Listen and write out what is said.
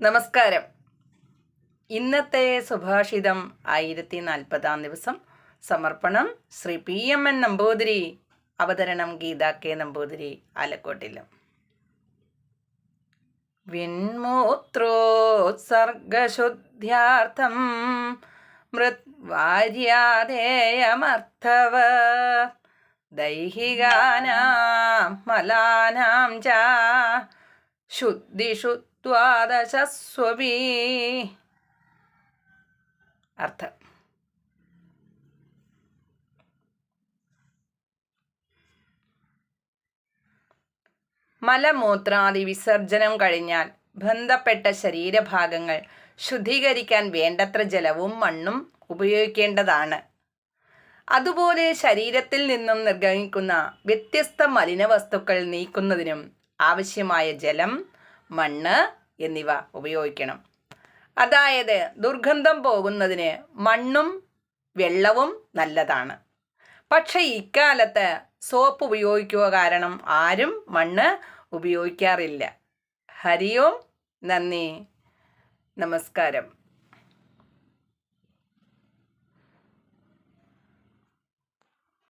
നമസ്കാരം. ഇന്നത്തെ സുഭാഷിതം ആയിരത്തി നാൽപ്പതാം ദിവസം. സമർപ്പണം Shri P M N Namboothiri അവതരണം ഗീത കെ നമ്പൂതിരി ആലക്കോട്ടിലും. വിൺമൂത്രോത്സർഗശുദ്ധ്യാർത്ഥം മൃത്വാര്യാദേയമർത്ഥവ ദൈഹികാനാം മലാനാം ച. ശുദ്ധിഷു ദ്വാദശസ്വപി അർത്ഥം. മലമൂത്രാദി വിസർജനം കഴിഞ്ഞാൽ ബന്ധപ്പെട്ട ശരീരഭാഗങ്ങൾ ശുദ്ധീകരിക്കാൻ വേണ്ടത്ര ജലവും മണ്ണും ഉപയോഗിക്കേണ്ടതാണ്. അതുപോലെ ശരീരത്തിൽ നിന്നും നിർഗമിക്കുന്ന വ്യത്യസ്ത മലിനവസ്തുക്കൾ നീക്കുന്നതിനും ആവശ്യമായ ജലം മണ്ണ് എന്നിവ ഉപയോഗിക്കണം. അതായത് ദുർഗന്ധം പോകുന്നതിന് മണ്ണും വെള്ളവും നല്ലതാണ്. പക്ഷേ ഇക്കാലത്ത് സോപ്പ് ഉപയോഗിക്കുക കാരണം ആരും മണ്ണ് ഉപയോഗിക്കാറില്ല. ഹരിയോം നന്ദി. നമസ്കാരം.